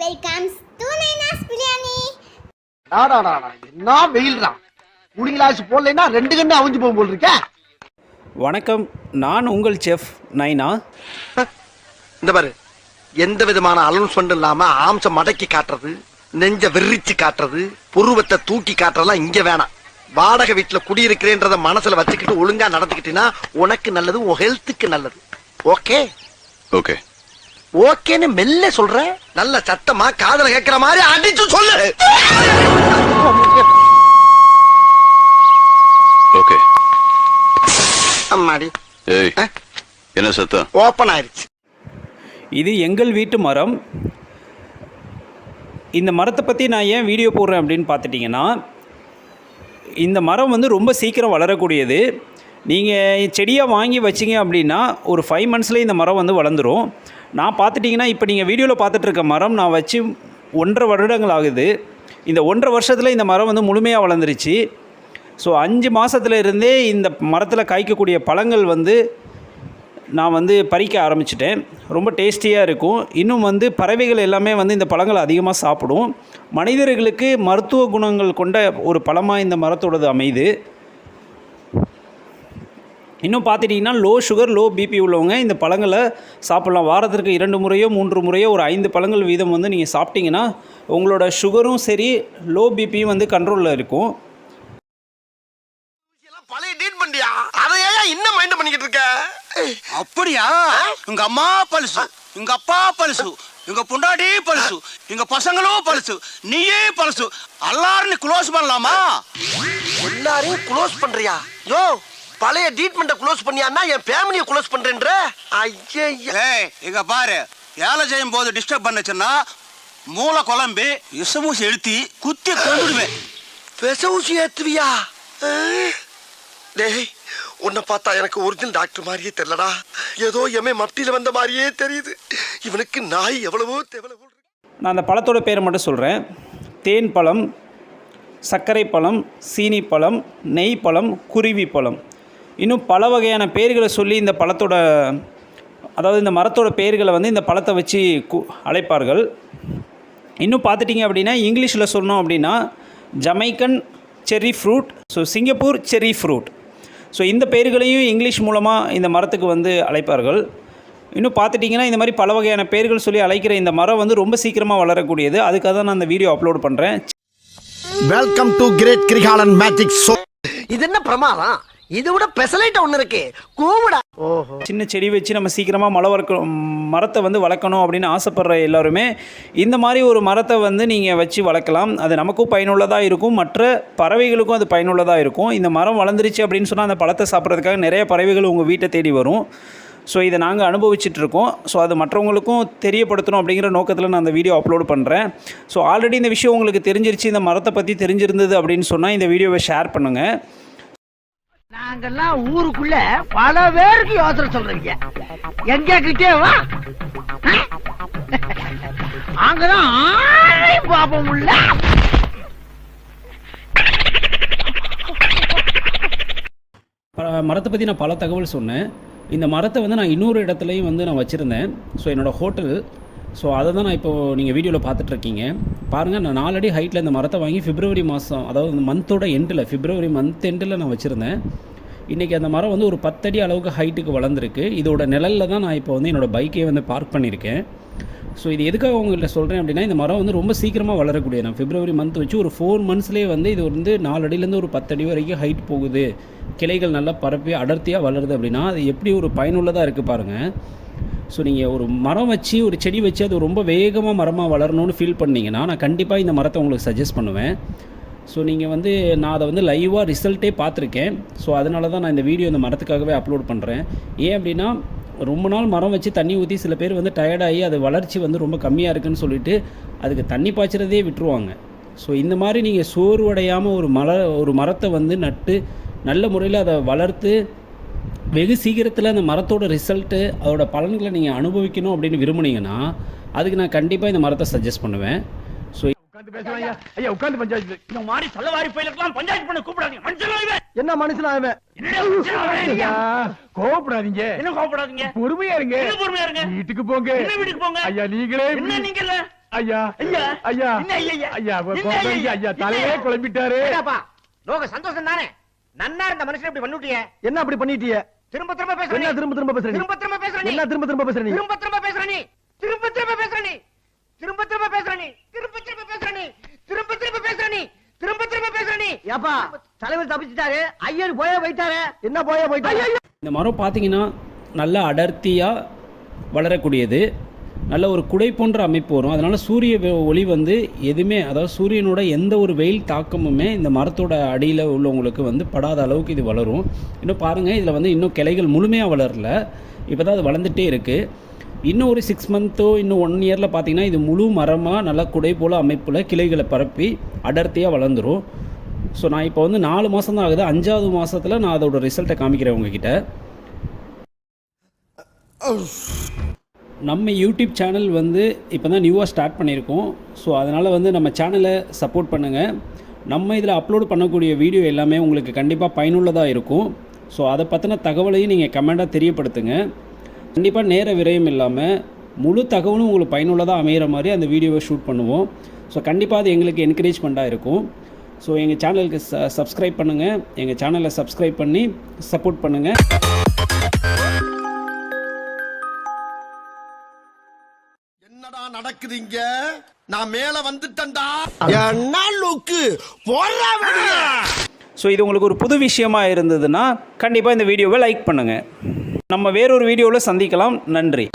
Welcomes to Naina's biryani டாடாடாடா, என்ன வெயில்டா குடி கிளாஸ் போடலைன்னா ரெண்டு கண்ணு அவிஞ்சு போகும் போல் இருக்க. வணக்கம். நான் உங்கள் செஃப் நைனா. இந்த பாரு. எந்த விதமான அலௌன்ஸ்மெண்ட் இல்லாம ஆம்ச மடக்கி காட்டுறது நெஞ்ச வெறிச்சு காட்டுறது புருவத்தை தூக்கி காட்டுறதெல்லாம் இங்க வேணாம். வாடகை வீட்டுல குடியிருக்கிறேன்றத மனசுல வச்சுக்கிட்டு ஒழுங்கா நடந்துக்கிட்டீங்கன்னா உனக்கு நல்லது உன் ஹெல்த்துக்கு நல்லது. ஓகே ஓகே ஓகேன்னு மெல்ல சொல்ற? நல்ல சத்தமா காதல கேட்கிற மாதிரி அடிச்சு சொல்லு. ஓகே. அம்மாடி. ஏய் என்ன சத்தம்? ஓபன் ஆயிருச்சு. இது எங்கள் வீட்டு மரம். இந்த மரத்தை பற்றி நான் ஏன் வீடியோ போடுறேன் அப்படின்னு பார்த்துட்டிங்கன்னா இந்த மரம் வந்து ரொம்ப சீக்கிரம் வளரக்கூடியது. நீங்கள் செடியாக வாங்கி வச்சிங்க அப்படின்னா ஒரு ஃபைவ் மந்த்ஸ்லேயே இந்த மரம் வந்து வளர்ந்துரும். நான் பார்த்துட்டிங்கன்னா இப்போ நீங்கள் வீடியோவில் பார்த்துட்ருக்க மரம் நான் வச்சு ஒன்றரை வருடங்கள் ஆகுது. இந்த ஒன்றரை வருஷத்தில் இந்த மரம் வந்து முழுமையாக வளர்ந்துருச்சு. ஸோ அஞ்சு மாதத்துல இருந்தே இந்த மரத்தில் காய்க்கக்கூடிய பழங்கள் வந்து நான் வந்து பறிக்க ஆரம்பிச்சிட்டேன். ரொம்ப டேஸ்டியாக இருக்கும். இன்னும் வந்து பறவைகள் எல்லாமே வந்து இந்த பழங்களை அதிகமாக சாப்பிடும். மனிதர்களுக்கு மருத்துவ குணங்கள் கொண்ட ஒரு பழமாக இந்த மரத்தோடது அமையுது. இன்னும் பார்த்துட்டிங்கன்னா லோ சுகர் லோ பிபி உள்ளவங்க இந்த பழங்களை சாப்பிட்லாம். வாரத்திற்கு இரண்டு முறையோ மூன்று முறையோ ஒரு ஐந்து பழங்கள் வீதம் வந்து நீங்கள் சாப்பிட்டீங்கன்னா உங்களோட சுகரும் சரி லோ பிபியும் வந்து கண்ட்ரோலில் இருக்கும். பழைய டீட் பண்ணியா? அதை ஏன் இன்னும் மைண்ட் பண்ணிக்கிட்டு இருக்க? அப்படியா? உங்க அம்மா பழுசு உங்க அப்பா பழுசு உங்க பொண்டாட்டி பழுசு உங்க பசங்களும் பழுசு நீயே பழுசு. எல்லாரும் நீ க்ளோஸ் பண்ணலாமா? எல்லாரையும் க்ளோஸ் பண்றியா? யோ பழைய ட்ரீட்மெண்ட்டை க்ளோஸ் பண்ணியான்னா என் ஃபேமிலியை க்ளோஸ் பண்றேன்ற? ஐயே இங்க பாரு. வேலை செய்யும் போது டிஸ்டர்ப் பண்ணுச்சுன்னா மூளை குழம்பி இசமூசி எழுத்தி குத்தி கொண்டுடுவேன் விச ஊசி ஏத்துவியா. டேய் உன்னை பார்த்தா எனக்கு ஒரிஜினல் டாக்டர் மாதிரியே தெரியலடா. ஏதோ எமே மப்டியில வந்த மாதிரியே தெரியுது. இவனுக்கு நாய் எவ்வளவோ எவ்வளவோ நான் அந்த பழத்தோட பேரை மட்டும் சொல்கிறேன் தேன் பழம் சர்க்கரை பழம் சீனி பழம் நெய் பழம் குருவி பழம். இன்னும் பல வகையான பெயர்களை சொல்லி இந்த பழத்தோட அதாவது இந்த மரத்தோட பெயர்களை வந்து இந்த பழத்தை வச்சு கு அழைப்பார்கள். இன்னும் பார்த்துட்டிங்க அப்படின்னா இங்கிலீஷில் சொல்லணும் அப்படின்னா Jamaican cherry fruit so Singapore cherry fruit. So இந்த பெயர்களையும் இங்கிலீஷ் மூலமாக இந்த மரத்துக்கு வந்து அழைப்பார்கள். இன்னும் பார்த்துட்டிங்கன்னா இந்த மாதிரி பல வகையான பெயர்கள் சொல்லி அழைக்கிற இந்த மரம் வந்து ரொம்ப சீக்கிரமாக வளரக்கூடியது. அதுக்காக தான் நான் இந்த வீடியோ அப்லோட் பண்ணுறேன் welcome to great Kirikalan magic show இது என்ன பிரமாதம்? இது விட பெசலைட் ஒன்று இருக்கு. கூவிடா. ஓஹோ. சின்ன செடி வச்சு நம்ம சீக்கிரமாக மழை வளர்க்க மரத்தை வந்து வளர்க்கணும் அப்படின்னு ஆசைப்படுற எல்லாருமே இந்த மாதிரி ஒரு மரத்தை வந்து நீங்கள் வச்சு வளர்க்கலாம். அது நமக்கும் பயனுள்ளதாக இருக்கும். மற்ற பறவைகளுக்கும் அது பயனுள்ளதாக இருக்கும். இந்த மரம் வளர்ந்துருச்சு அப்படின்னு சொன்னால் அந்த பழத்தை சாப்பிட்றதுக்காக நிறைய பறவைகள் உங்கள் வீட்டை தேடி வரும். ஸோ இதை நாங்கள் அனுபவிச்சிட்ருக்கோம் ஸோ அது மற்றவங்களுக்கும் தெரியப்படுத்தணும் அப்படிங்கிற நோக்கத்தில் நான் அந்த வீடியோ அப்லோட் பண்ணுறேன் ஸோ ஆல்ரெடி இந்த விஷயம் உங்களுக்கு தெரிஞ்சிருச்சு. இந்த மரத்தை பற்றி தெரிஞ்சிருந்தது அப்படின்னு சொன்னால் இந்த வீடியோவை ஷேர் பண்ணுங்கள் நாங்கெல்லாம் ஊருக்குள்ள பல பேருக்கு யோசனை சொல்றீங்க. எங்க கிட்டே வா. அங்கதான் பாப்போம் உள்ள. மரத்தை பற்றி நான் பல தகவல் சொன்னேன். இந்த மரத்தை வந்து நான் இன்னொரு இடத்துலையும் வந்து நான் வச்சுருந்தேன். ஸோ என்னோடய ஹோட்டல் ஸோ அதை தான் நான் இப்போது நீங்கள் வீடியோவில் பார்த்துட்ருக்கீங்க பாருங்கள் நான் நாலடி ஹைட்டில் இந்த மரத்தை வாங்கி ஃபிப்ரவரி மாதம் அதாவது இந்த மந்தோட எண்டில் ஃபிப்ரவரி மந்த் எண்டில் நான் வச்சுருந்தேன். இன்றைக்கி அந்த மரம் வந்து ஒரு பத்தடி அளவுக்கு ஹைட்டுக்கு வளர்ந்துருக்கு. இதோட நிழலில் தான் நான் இப்போ வந்து என்னோடய பைக்கே வந்து பார்க் பண்ணியிருக்கேன். ஸோ இது எதுக்காக உங்கள்கிட்ட சொல்கிறேன் அப்படின்னா இந்த மரம் வந்து ரொம்ப சீக்கிரமாக வளரக்கூடிய நான் ஃபிப்ரவரி மந்த் வச்சு ஒரு ஃபோர் மந்த்ஸ்லேயே வந்து இது வந்து நாலு அடியிலேருந்து ஒரு பத்தடி வரைக்கும் ஹைட் போகுது. கிளைகள் நல்லா பரப்பி அடர்த்தியாக வளருது அப்படின்னா அது எப்படி ஒரு பயனுள்ளதாக இருக்குது பாருங்கள் ஸோ நீங்கள் ஒரு மரம் வச்சு ஒரு செடி வச்சு அது ரொம்ப வேகமாக மரமாக வளரணும்னு ஃபீல் பண்ணீங்கன்னா நான் கண்டிப்பாக இந்த மரத்தை உங்களுக்கு சஜஸ்ட் பண்ணுவேன். ஸோ நீங்கள் வந்து நான் அதை வந்து லைவாக ரிசல்ட்டே பார்த்துருக்கேன். ஸோ அதனால தான் நான் இந்த வீடியோ இந்த மரத்துக்காகவே அப்லோட் பண்ணுறேன் ஏன் அப்படின்னா ரொம்ப நாள் மரம் வச்சு தண்ணி ஊற்றி சில பேர் வந்து டயர்டாகி அது வளர்ச்சி வந்து ரொம்ப கம்மியாக இருக்குன்னு சொல்லிட்டு அதுக்கு தண்ணி பாய்ச்சறதே விட்டுருவாங்க. ஸோ இந்த மாதிரி நீங்கள் சோர்வடையாமல் ஒரு மர ஒரு மரத்தை வந்து நட்டு நல்ல முறையில் அதை வளர்த்து வெகு சீக்கிரத்தில் அந்த மரத்தோட ரிசல்ட்டு அதோட பலன்களை நீங்கள் அனுபவிக்கணும் அப்படின்னு விரும்புனீங்கன்னா அதுக்கு நான் கண்டிப்பாக இந்த மரத்தை சஜஸ்ட் பண்ணுவேன். ஸோ ஐயா. உட்கார்ந்து பஞ்சாயத்து இந்த மாதிரி சொல்லவாரி பயிலுக்கெல்லாம் பஞ்சாயத்து பண்ண கூப்பிடாதீங்க. மனுஷன் என்ன மனுஷனா அவன் கோவப்படாதீங்க. என்ன கோவப்படாதீங்க? பொறுமையா இருங்க. என்ன பொறுமையா இருங்க? வீட்டுக்கு போங்க. என்ன வீட்டுக்கு போங்க? ஐயா நீங்களே என்ன நீங்க இல்ல ஐயா ஐயா. ஐயா. ஐயா, ஐயா? ஐயா தலையே? குழம்பிட்டாரு. நோக சந்தோஷம் தானே நன்னா இருந்த மனுஷன் இப்படி பண்ணிட்டியே என்ன அப்படி பண்ணிட்டிய திரும்ப திரும்ப பேசுற என்ன நீ. திரும்ப திரும்ப பேசுற திரும்ப திரும்ப பேசுற நீ என்ன திரும்ப திரும்ப பேசுற நீ திரும்ப திரும்ப பேசுற நீ திரும்ப திரும்ப பேசுற நீ திரும்ப திரும்ப பேசுற நீ திரும்ப திரும்ப பேசுற நீ திரும்ப திரும்ப பேசுற நீ திரும்ப திரும்ப பேசுற நீ ஏப்பா தலைவர் தப்பிச்சிட்டாரு ஐயர் போய போயிட்டாரு என்ன போய போயிட்டாரு இந்த மரம் பார்த்தீங்கன்னா நல்ல அடர்த்தியாக வளரக்கூடியது நல்ல ஒரு குடை போன்ற அமைப்பு வரும். அதனால் சூரிய ஒளி வந்து எதுவுமே அதாவது சூரியனோட எந்த ஒரு வெயில் தாக்கமுமே இந்த மரத்தோட அடியில் உள்ளவங்களுக்கு வந்து படாத அளவுக்கு இது வளரும். இன்னும் பாருங்கள் இதில் வந்து இன்னும் கிளைகள் முழுமையாக வளரல. இப்போ தான் அது வளர்ந்துட்டே இருக்குது இன்னும் ஒரு சிக்ஸ் மந்த்தோ இன்னும் ஒன் இயரில் பார்த்தீங்கன்னா இது முழு மரமாக நல்லா குடை போல் அமைப்பில் கிளைகளை பரப்பி அடர்த்தியாக வளர்ந்துடும் ஸோ நான் இப்போ வந்து நாலு மாதம் தான் ஆகுது. அஞ்சாவது மாதத்தில் நான் அதோட ரிசல்ட்டை காமிக்கிறேன் உங்ககிட்ட. நம்ம யூடியூப் சேனல் வந்து இப்போ தான் நியூவாக ஸ்டார்ட் பண்ணியிருக்கோம். ஸோ அதனால் வந்து நம்ம சேனலை சப்போர்ட் பண்ணுங்கள் நம்ம இதில் அப்லோட் பண்ணக்கூடிய வீடியோ எல்லாமே உங்களுக்கு கண்டிப்பாக பயனுள்ளதாக இருக்கும். ஸோ அதை பற்றின தகவலையும் நீங்கள் கமெண்ட்டாக தெரியப்படுத்துங்க. கண்டிப்பாக நேர விரயம் இல்லாமல் முழு தகவலும் உங்களுக்கு பயனுள்ளதாக அமைகிற மாதிரி அந்த வீடியோவை ஷூட் பண்ணுவோம். ஸோ கண்டிப்பாக அது எங்களுக்கு என்கரேஜ்மெண்ட்டாக இருக்கும். ஸோ எங்கள் சேனலுக்கு ச சப்ஸ்கிரைப் பண்ணுங்கள் எங்கள் சேனலை சப்ஸ்கிரைப் பண்ணி சப்போர்ட் பண்ணுங்கள் என்னடா நடக்குது இங்க நான் மேல வந்துட்டேன்டா. என்ன லுக்கு? போறா ஸோ இது உங்களுக்கு ஒரு புது விஷயமா இருந்ததுன்னா கண்டிப்பாக இந்த வீடியோவை லைக் பண்ணுங்கள் நம்ம வேறொரு வீடியோவில் சந்திக்கலாம். நன்றி.